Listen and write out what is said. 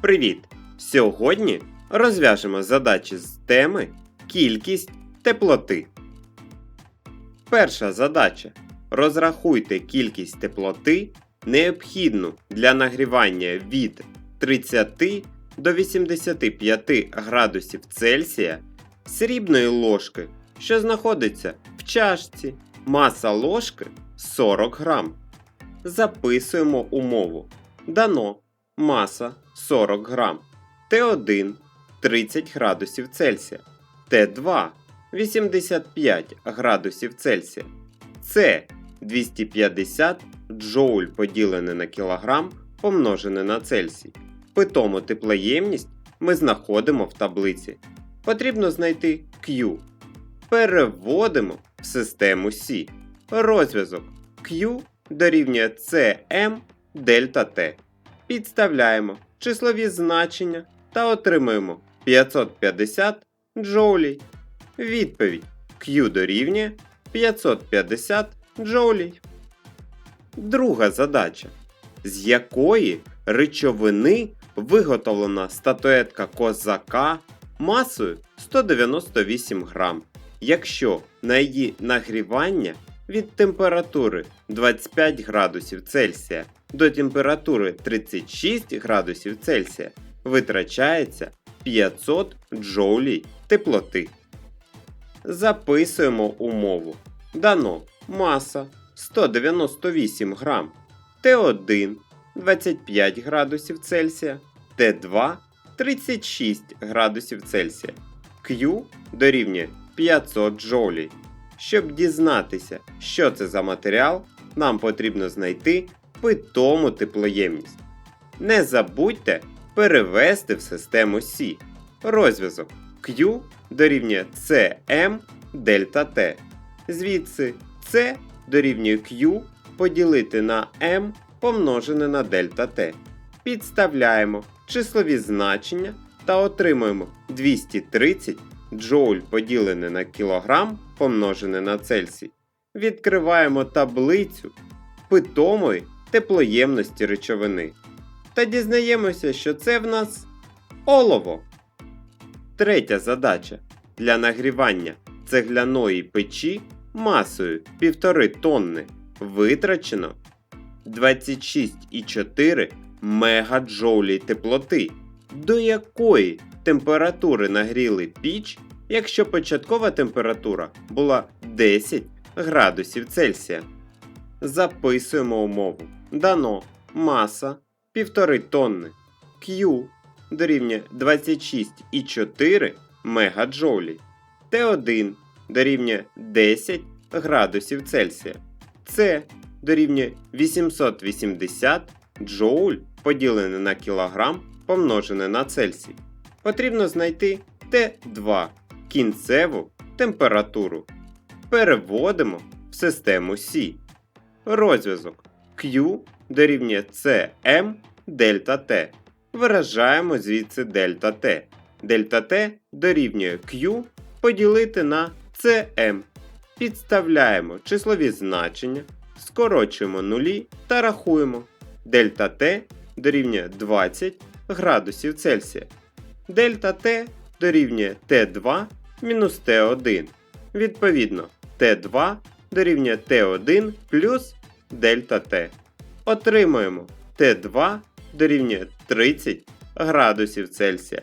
Привіт! Сьогодні розв'яжемо задачі з теми Кількість теплоти. Перша задача. Розрахуйте кількість теплоти, необхідну для нагрівання від 30 до 85 градусів Цельсія срібної ложки, що знаходиться в чашці. Маса ложки 40 грам. Записуємо умову. Дано маса 40 грам. Т1 30 градусів Цельсія. Т2 85 градусів Цельсія. С 250 джоуль поділене на кілограм помножене на Цельсій. Питому теплоємність ми знаходимо в таблиці. Потрібно знайти Q. Переводимо в систему С. Розв'язок Q дорівнює CM дельта T. Підставляємо числові значення та отримуємо 550 джоулей. Відповідь Q дорівнює 550 джоулей. Друга задача. З якої речовини виготовлена статуетка козака масою 198 грам, якщо на її нагрівання від температури 25 градусів Цельсія до температури 36 градусів Цельсія витрачається 500 джоулей теплоти. Записуємо умову. Дано маса 198 грам, Т1 25 градусів Цельсія, Т2 36 градусів Цельсія. Q дорівнює 500 джоулей. Щоб дізнатися, що це за матеріал, нам потрібно знайти питому теплоємність. Не забудьте перевести в систему С. Розв'язок Q дорівнює CM дельта T. Звідси C дорівнює Q поділити на M помножене на дельта T. Підставляємо числові значення та отримуємо 230 джоуль поділене на кілограм помножене на Цельсій. Відкриваємо таблицю питомої теплоємності речовини. Та дізнаємося, що це в нас олово. Третя задача. Для нагрівання цегляної печі масою 1,5 тонни витрачено 26,4 мегаджоулі теплоти. До якої температури нагріли піч, якщо початкова температура була 10 градусів Цельсія? Записуємо умову. Дано маса 1,5 тонни. Q дорівнює 26,4 мегаджоулі. Т1 дорівнює 10 градусів Цельсія. С дорівнює 880 джоуль поділене на кілограм помножене на Цельсій. Потрібно знайти Т2 кінцеву температуру. Переводимо в систему С. Розв'язок Q дорівнює CM дельта T. Виражаємо звідси дельта T. Дельта T дорівнює Q поділити на CM. Підставляємо числові значення, скорочуємо нулі та рахуємо. Дельта T дорівнює 20 градусів Цельсія. Дельта T дорівнює Т2 мінус Т1. Відповідно, Т2 дорівнює Т1 плюс дельта Т. Отримуємо Т2 дорівнює 30 градусів Цельсія.